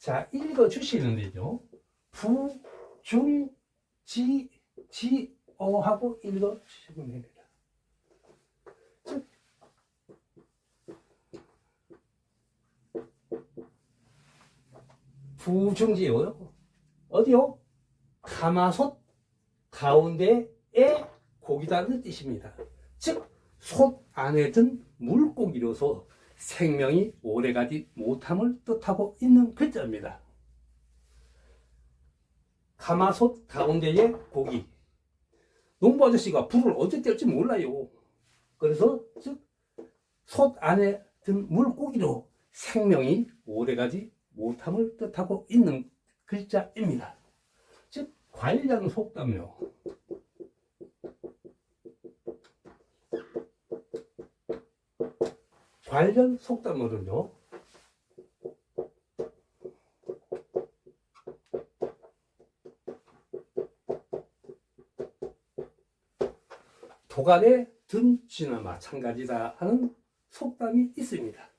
자, 읽어 주시는 데죠. 부, 중, 지, 지, 어 하고 읽어 주시면 됩니다. 즉, 부 중 지요. 어디요? 가마솥 가운데에 고기다는 뜻입니다. 즉, 솥 안에 든 물고기로서 생명이 오래가지 못함을 뜻하고 있는 글자입니다. 가마솥 가운데에 고기. 농부 아저씨가 불을 언제 뗄지 몰라요. 그래서 즉, 솥 안에 든 물고기로 생명이 오래가지 못함을 뜻하고 있는 글자입니다. 즉, 관련 속담요. 관련 속담어는요. 도간에 든 쥐나 마찬가지다 하는 속담이 있습니다.